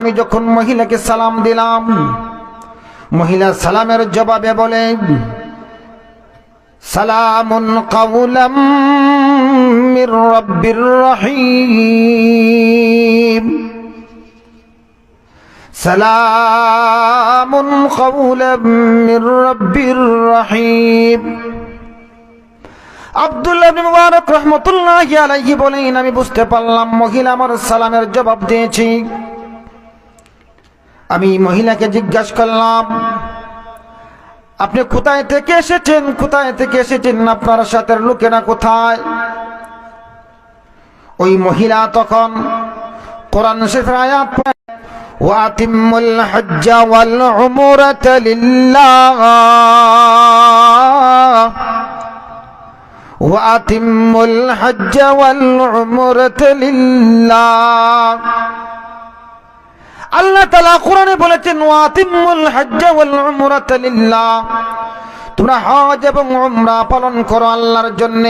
আমি যখন মহিলাকে সালাম দিলাম, মহিলা সালামের জবাবে বলে, সালামুন কাউলাম মির রব্বির রহিম। সালামুন কাউলাম মির রব্বির রহিম। আব্দুল্লাহ মুবারক রহমতুল্লাহি আলাইহি বলেন, আমি বুঝতে পারলাম মহিলা আমার সালামের জবাব দিয়েছি। আমি মহিলাকে জিজ্ঞাসা করলাম আপনি কোথায় থেকে এসেছেন কোথায় থেকে এসেছেন আপনার সাথে লোকেরা কোথায় ওই মহিলা তখন কোরআন শরীফের আয়াত وأتم الحج والعمرة لله وأتم الحج والعمرة لله আল্লাহ তালা কোরআনে বলেছেন, ওয়াতিমুল হজ্জ ওয়াল উমরাতা লিল্লাহ। তোমরা হজ এবং উমরা পালন করো আল্লাহর জন্য।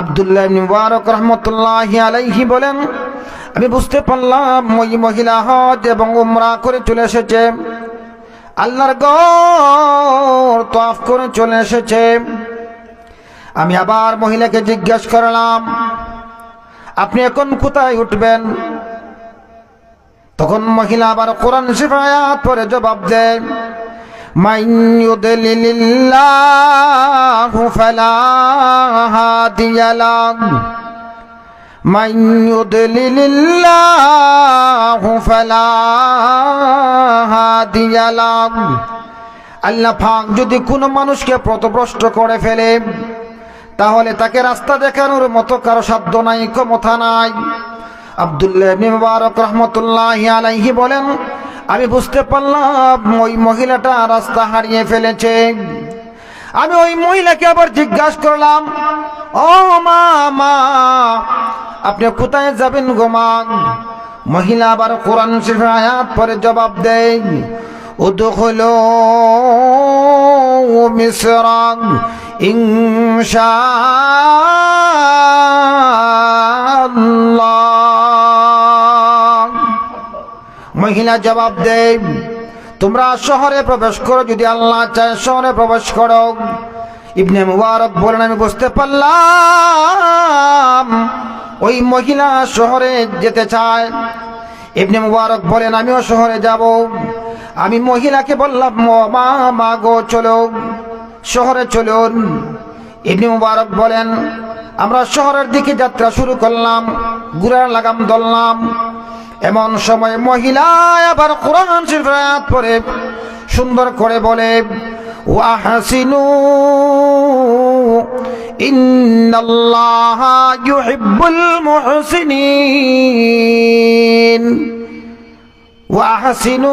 আব্দুল্লাহ মুবারক রাহমাতুল্লাহি আলাইহি বলেন, আমি বুঝতে পারলাম, ওই মহিলা হজ এবং উমরা করে চলে এসেছে। আল্লাহর গড় তফ করে চলে এসেছে। আমি আবার মহিলাকে জিজ্ঞাসা করলাম, আপনি এখন কোথায় উঠবেন? তখন মহিলা আবার কোরআন শিফায়াত পরে জবাব দেয় আল্লাহ ফাঁক যদি কোনো মানুষকে পথভ্রষ্ট করে ফেলে, তাহলে তাকে রাস্তা দেখানোর মতো কারও সাধ্য নাই, ক্ষমতা নাই। আব্দুল্লাহ রাহমাতুল্লাহি বলেন, আমি বুঝতে পারলাম ওই মহিলাটা রাস্তা হারিয়ে ফেলেছে। আমি ওই মহিলাকে আবার জিজ্ঞাসা করলাম, ও মা মা, আপনি কোথায় যাবেন গো মা? মহিলা আবার কোরআন শরীফের আয়াত পরে জবাব দেয় ইনশাআল্লাহ। মহিলা জবাব দেয়, তোমরা শহরে প্রবেশ করো, যদি আল্লাহ চায় শহরে প্রবেশ করো। ইবনে মুবারক বলেন, আমি বুঝতে পারলাম, ওই মহিলা শহরে যেতে চায়। ইবনে মুবারক বলেন, আমিও শহরে যাব। আমি মহিলাকে বললাম মা মা গো, চলো, শহরে চলুন ইবনে মুবারক বলেন, আমরা শহরের দিকে যাত্রা শুরু করলাম গুড়ার লাগাম ধরলাম এমন সময় মহিলা আবার কোরআন শরীফের আয়াত পড়ে, সুন্দর করে বলে, ওয়াহাসিনু, ইন্নাল্লাহা ইউহিব্বুল মুহসিনিন। ওয়াহাসিনু,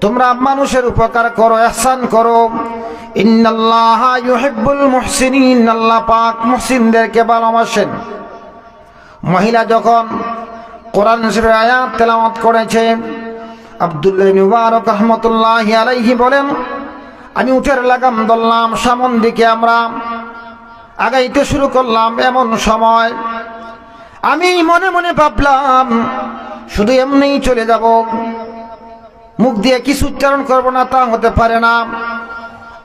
তোমরা মানুষের উপকার করো, এহসান করো। ইন্নাল্লাহা ইউহিব্বুল মুহসিনিন, আল্লাহ পাক মুহসিনদেরকে ভালোবাসেন। মহিলা যখন কোরআন শরীফের আয়াত তেলাওয়াত করেছে। আব্দুল্লাহ মুবারক রহমতুল্লাহ আলাইহি বলেন, আমি উঠের লাগাম ধরলাম, সামন দিকে আমরা আগাইতে শুরু করলাম এমন সময়। আমি মনে মনে ভাবলাম, শুধু এমনিই চলে যাব। মুখ দিয়ে কিছু উচ্চারণ করব না, তা হতে পারে না।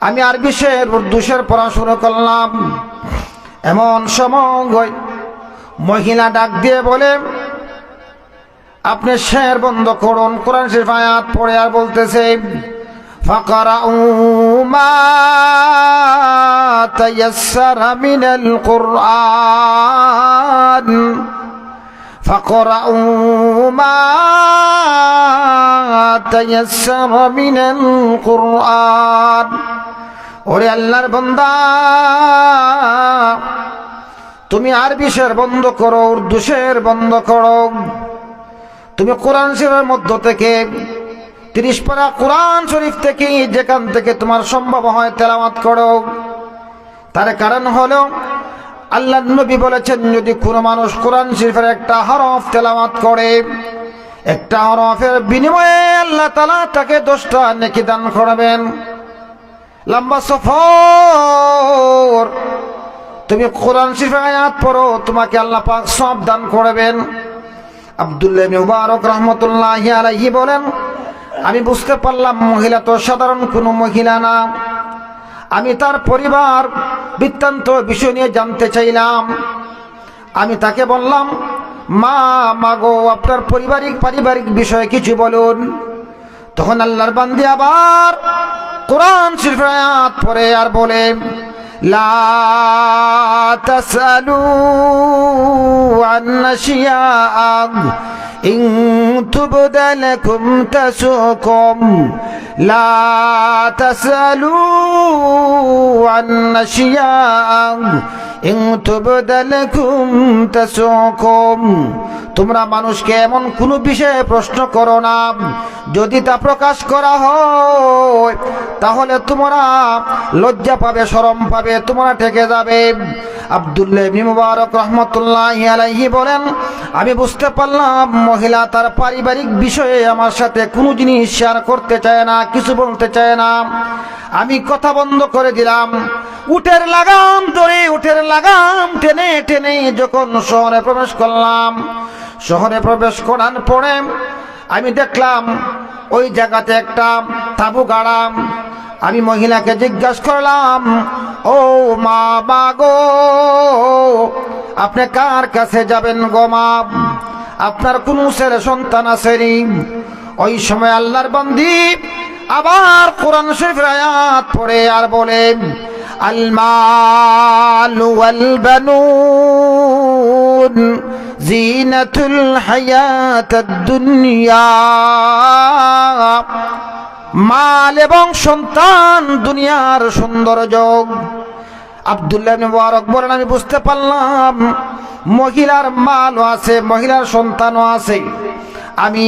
আমি আর বিশের উর্দুশের পড়াশুনো করলাম। এমন সময় মহিলা ডাক দিয়ে বলে আপনি শের বন্ধ করুন, কোরআন শরীফ আয়াত পড়ে আর বলতেছে ওরে আল্লাহর বন্দা, তুমি আরবি শের বন্ধ করো, উর্দু শের বন্ধ করো। তুমি কোরআন শরীফের মধ্য থেকে তিরিশ পারা কোরআন শরীফ থেকে যেখান থেকে তোমার সম্ভব হয় তেলাওয়াত করো। তার কারণ হলো, আল্লাহ নবী বলেছেন, যদি কোনো মানুষ কোরআন শরীফের একটা হরফ তেলাওয়াত করে, একটা হরফের বিনিময়ে আল্লাহ তালা তাকে দশটা নেকি দান করবেন। লম্বা সফর। তুমি কোরআন শরীফের আয়াত পড়ো, তোমাকে আল্লাহ পাক সব দান করবেন। আব্দুল্লাহ মুবারক রহমতুল্লাহি আলাইহি বলেন, আমি বুঝতে পারলাম মহিলা তো সাধারণ কোনো মহিলা না। আমি তার পরিবার বৃত্তান্ত বিষয় নিয়ে জানতে চাইলাম। আমি তাকে বললাম, মা মাগো আপনার পারিবারিক পারিবারিক বিষয়ে কিছু বলুন। তখন আল্লাহর বান্দি আবার কোরআন শরীফ আয়াত পড়ে আর বলে লা তাসালু আন আশিয়াআ ইন তুবদা লাকুম তাসুকুম লা তাসালু আন আশিয়াআ তোমরা মানুষকে এমন কোনো বিষয়ে প্রশ্ন করো না। যদি তা প্রকাশ করা হয়, তাহলে তোমরা লজ্জা পাবে, শরম পাবে, তোমরা ঠেকে যাবে। আবদুল্লাহ রহমতুল্লাহ আলাইহি বলেন, আমি বুঝতে পারলাম মহিলা তার পারিবারিক বিষয়ে আমার সাথে কোনো জিনিস শেয়ার করতে চায় না, কিছু বলতে চায় না। আমি কথা বন্ধ করে দিলাম। উটের লাগাম ধরে, উটের লাগাম টেনে টেনে যখন শহরে প্রবেশ করলাম, শহরে প্রবেশ করার পরে আমি দেখলাম ওই জায়গাতে একটা তাবু গাড়াম আমি মহিলাকে জিজ্ঞাসা করলাম ও মা বাগো আপনি কার কাছে যাবেন গো মা আপনার কোন ছেলে সন্তান আছে ওই সময় আল্লাহর বন্দি আবার কোরআন শরীফের আয়াত পড়ে আর বলে المال والبنون زينة الحياة الدنيا মাল এবং সন্তান, দুনিয়ার সৌন্দর্য। আবদুল্লাহ মুবারক বলেন, আমি বুঝতে পারলাম, মহিলার মালও আছে, মহিলার সন্তানও আছে। আমি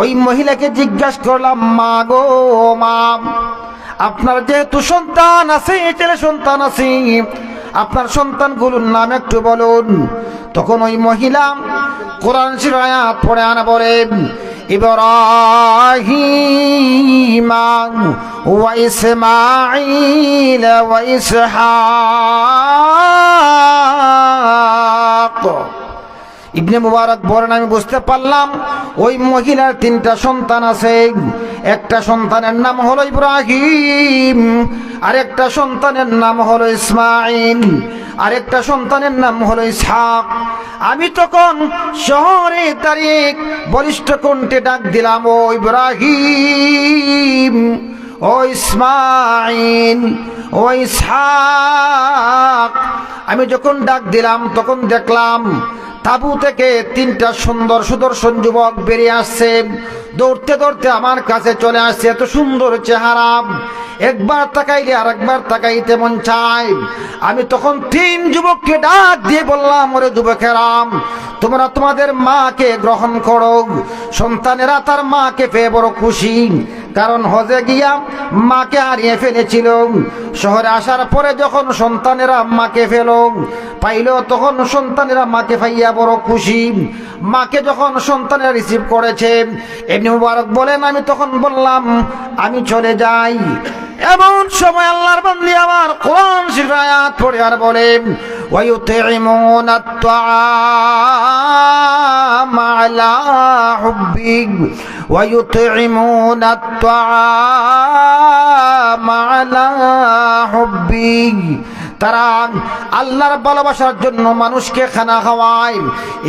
ওই মহিলাকে জিজ্ঞাসা করলাম, মা গো, মা, আপনার যেহেতু সন্তান আছে ছেলে সন্তান আছে, আপনার সন্তানগুলোর নাম একটু বলুন। তখন ওই মহিলা কোরআন শিরায়াত পড়ে আনা বলেন إبراهيم وإسماعيل وإسحاق. ইবনে মুবারক বলেন, আমি বুঝতে পারলাম, ওই মহিলার তিনটা সন্তান আছে। একটা সন্তানের নাম হলো ইব্রাহিম আর একটা সন্তানের নাম হলো ইসমাইল আরেকটা সন্তানের নাম হলো ইসহাক। আমি তখন শহরে তারিখ বলিষ্ঠ কণ্ঠে ডাক দিলাম, ও ইব্রাহিম, ও ইসমাইল ও ইসহাক, আমি যখন ডাক দিলাম, তখন দেখলাম তাবু থেকে তিনটা সুন্দর সুদর্শন যুবক বেরিয়ে আসছে। দৌড়তে দৌড়তে আমার কাছে চলে আসছে, এত সুন্দর চেহারা। একবার তাকাইলে আর একবার তাকাইতে মন চাই আমি তখন তিন যুবককে ডাক দিয়ে বললাম, ওরে যুবকেরাম, তোমরা তোমাদের মাকে গ্রহণ করো। সন্তানেরা তার মাকে পেয়ে বড় খুশি। কারণ হজে গিয়া মাকে হারিয়ে ফেলেছিল। শহরে আসার পরে যখন সন্তানেরা মাকে ফেল, পাইল, তখন সন্তানেরা মাকে পাইয়া বড় খুশি। মাকে যখন সন্তানেরা রিসিভ করেছে, এমনি মুবারক বলেন, আমি তখন বললাম, আমি চলে যাই। এমন সময় আল্লাহর বান্দি আমার কোরআন শিফায়াত পড়ে আর বলে ويطعمون الطعام على حبه ويطعمون الطعام على حبه তারা আল্লাহর ভালোবাসার জন্য মানুষকে খানা খাওয়ায়।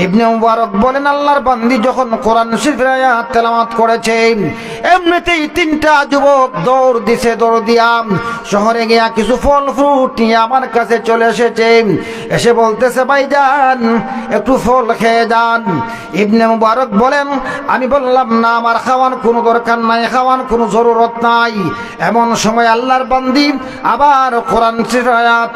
ইবনে মুবারক বলেন, আল্লাহর বান্দি যখন কোরআন শরীফের আয়াত তেলাওয়াত করেছে, এমনিতেই তিনটা যুবক দৌড় দিছে, দৌড় দিয়া শহরে গিয়া কিছু ফল, ফ্রুট নিয়ে আমার কাছে চলে এসেছে। এসে বলতেছে, ভাই যান, একটু ফল খেয়ে যান। ইবনে মুবারক বলেন, আমি বললাম, না, আমার খাওয়ার কোনো দরকার নাই, খাওয়ার কোনো জরুরত নাই। এমন সময় আল্লাহর বান্দি আবার কোরআন শরীফের আয়াত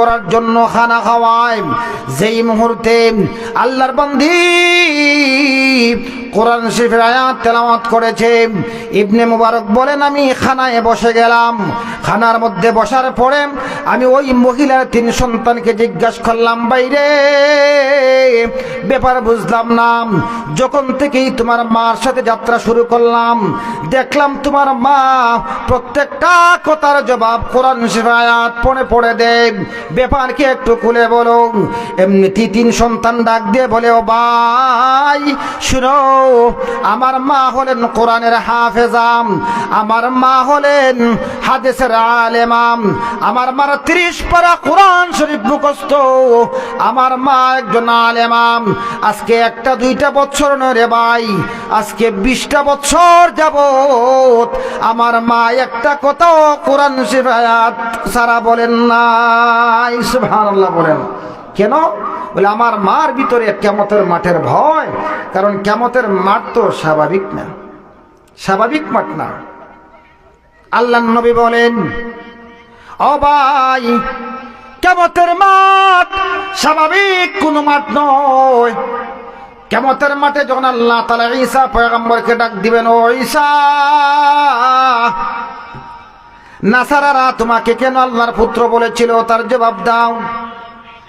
করার জন্য খানা খাওয়ায়। যেই মুহূর্তে আল্লাহর বন্দি কোরআন শরীফের আয়াত তেলাওয়াত করেছে, ইবনে মুবারক বলেন, আমি খানায় বসে গেলাম। খানার মধ্যে বসার পরে আমি ওই মহিলার তিন সন্তানকে জিজ্ঞাসা করলাম বাইরে ব্যাপার বুঝলাম না। যখন থেকেই তোমার মার সাথে যাত্রা শুরু করলাম, দেখলাম তোমার মা প্রত্যেকটা কথার জবাব কোরআন আয়াত পড়ে পড়ে দেয়। ব্যাপার কি একটু খুলে বলো। এমনিতে তিন সন্তান ডাক দিয়ে বলে, ও ভাই, শুনো, আমার মা হলেন কোরআনের হাফেজাম আমার মা হলেন হাদিসের আলেমাম আমার মার ত্রিশ পারা কোরআন শরীফ মুখস্থ, আমার মা একজন আলেমাম আজকে একটা দুইটা বছর নয় রে ভাই, আজকে বিশটা বছর যাবত আমার মা একটা কথাও কোরআন শরীফ আয়াত সারা বলেন নাই সুবহানাল্লাহ বলেন। কেন? বলে, আমার মার ভিতরে কেমতের মাঠের ভয়, কারণ কেমতের মাঠ তো স্বাভাবিক না। স্বাভাবিক মাঠ না। আল্লাহ নবী বলেন ভাই, কেমতের মাঠ স্বাভাবিক কোনো মাঠ নয়। কেমতের মাঠে যখন আল্লাহ তালা ঈসা পয়গম্বরকে ডাক দিবেন, ও ঈসা নাসারারা তোমাকে কেন আল্লাহর পুত্র বলেছিল? তার জবাব দাও।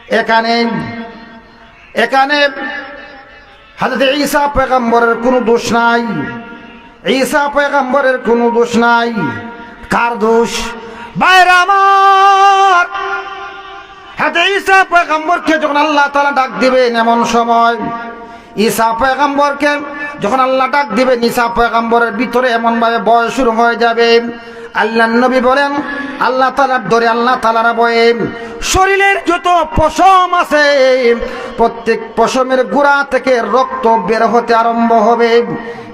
এখানে এখানে হাজরত ঈসা পয়গম্বরের কোনো দোষ নাই। ঈসা পয়গম্বরের কোনো দোষ নাই। কার দোষ? বাইরে আমার। হাতে ঈসা পয়গম্বরকে যখন আল্লাহ তালা ডাক দিবেন এমন সময়, ঈসা পয়গম্বরকে যখন আল্লাহ ডাক দিবেন, ঈসা পয়গম্বরের ভিতরে এমন ভাবে বয়স শুরু হয়ে যাবে। আল্লাহ নবী বলেন, আল্লাহ তালার ধরে আল্লাহ তালারা বয়ে শরীরের যত পশম আছে, প্রত্যেক পশমের গোড়া থেকে রক্ত বের হতে আরম্ভ হবে।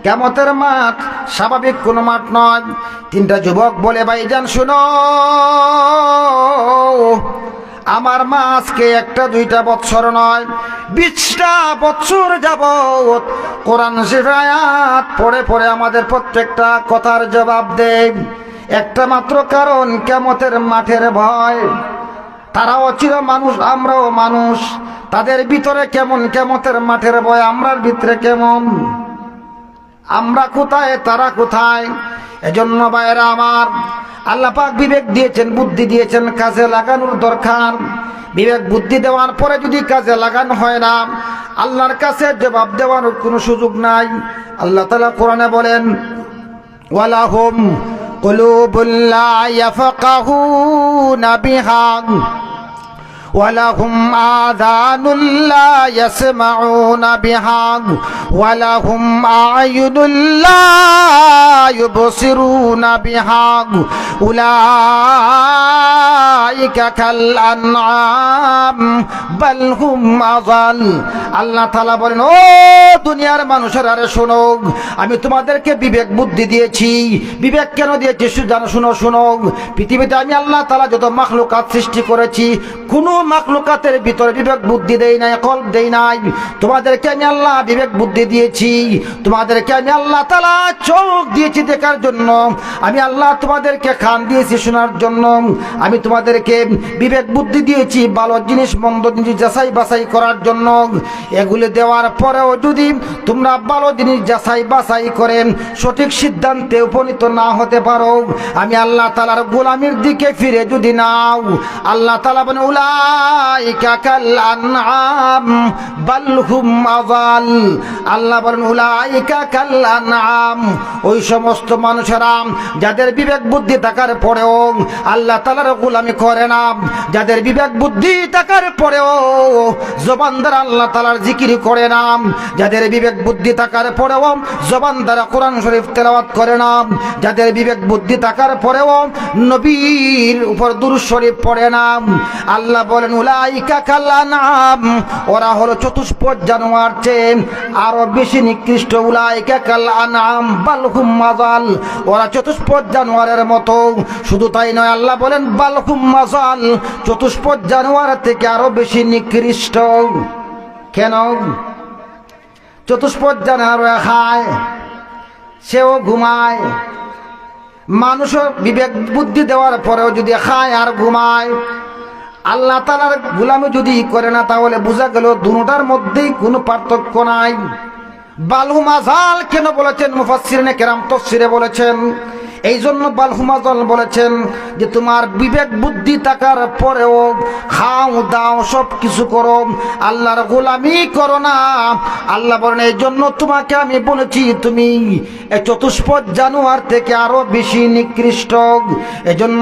কেমতের মাঠ স্বাভাবিক কোনো মাঠ নয়। তিনটা যুবক বলে, ভাই ভাইজান শুনো, আমার মা আজকে একটা দুইটা বছর নয়, বিশটা বছর যাবত কোরআন শরীফের আয়াত পড়ে পড়ে আমাদের প্রত্যেকটা কথার জবাব দেয়। একটা মাত্র কারণ কেমতের মাঠের ভয়। তারাও চির মানুষ, আমরাও মানুষ। তাদের ভিতরে কেমন কেমতের মাঠের ভয়, আমরার ভিতরে কেমন? আমরা কোথায়, তারা কোথায়? এজন্য ভাইয়েরা আমার, আল্লাহ পাক বিবেক দিয়েছেন, বুদ্ধি দিয়েছেন, কাজে লাগানোর দরকার। বিবেক বুদ্ধি দেওয়ার পরে যদি কাজে লাগানো হয় না, আল্লাহর কাছে জবাব দেওয়ার কোনো সুযোগ নাই। আল্লাহ তালা কোরআনে বলেন, ওয়ালাহুম قلوب لا يفقهون بها. ولهم آذان لا يسمعون بها ولهم أعين لا يبصرون بها أولئك كالأنعام بل هم أضل আল্লাহ তালা বলেন ও দুনিয়ার মানুষের আরে শোনো আমি তোমাদেরকে বিবেক বুদ্ধি দিয়েছি বিবেক কেন দিয়েছি শু- জানো শুনো শুনো পৃথিবীতে আমি আল্লাহ তালা যত মাখলুকাত সৃষ্টি করেছি কোনো মাখলুকাতের ভিতরে বিবেক বুদ্ধি দেই নাই, কল্প দেই নাই। তোমাদেরকে আমি আল্লাহ বিবেক বুদ্ধি দিয়েছি। তোমাদেরকে আমি আল্লাহ তালা চোখ দিয়েছি দেখার জন্য। আমি আল্লাহ তোমাদেরকে খান দিয়েছি শোনার জন্য। আমি তোমাদেরকে বিবেক বুদ্ধি দিয়েছি, ভালো জিনিস, মন্দ জিনিস যাচাই বাছাই করার জন্য। এগুলি দেওয়ার পরেও যদি তোমরা ভালো জিনিস যাচাই বাছাই করেন সঠিক সিদ্ধান্তে উপনীত না হতে পারো, আমি আল্লাহ তালার গোলামির দিকে ফিরে যদি নাও, আল্লাহ তালা বলে হুম আল্লাহ ওই সমস্ত যাদের বিবেক বুদ্ধি থাকার পরেও আল্লাহ তালার গোলামি করে না। যাদের বিবেক বুদ্ধি থাকার পরেও জবান দ্বারা আল্লাহ তালার জিকির করে না। যাদের বিবেক বুদ্ধি থাকার পরেও জবান দ্বারা কোরআন শরীফ তেলাওয়াত করে না। যাদের বিবেক বুদ্ধি থাকার পরেও নবীর উপর দুরুদ শরীফ পড়ে না। আল্লাহ বলেন, উলাইকা কাল্লানাম ওরা হলো চতুষ্পদ জানোয়ার চেয়ে আরও বেশি নিকৃষ্ট। উলাইকা কাল্লানাম বালহুম মাজাল। ওরা চতুষ্পদ জানোয়ারের মতো। শুধু তাই নয়, আল্লাহ বলেন, বালহুম মাজাল। চতুষ্পদ জানোয়ার থেকে আরও বেশি নিকৃষ্ট। কেন? চতুষ্পদ জানোয়ার খায়, সেও ঘুমায়। মানুষও বিবেক বুদ্ধি দেওয়ার পরেও যদি খায় আর ঘুমায় আল্লাহ তালার গুলামি যদি করে না, তাহলে বোঝা গেল দুটার মধ্যেই কোনো পার্থক্য নাই। বালহুমাজাল কেন বলেছেন? মুফাসসিরিনে কেরাম তফসিরে বলেছেন। এই জন্য বালহুমাজাল বলেছেন যে, তোমার বিবেক বুদ্ধি থাকার পরেও খাও, দাও, সব কিছু করো, আল্লাহর গোলামি করো না। আল্লাহ বলেন এই জন্য তোমাকে আমি বলেছি, তুমি চতুষ্পদ জানুয়ার থেকে আরও বেশি নিকৃষ্ট। এজন্য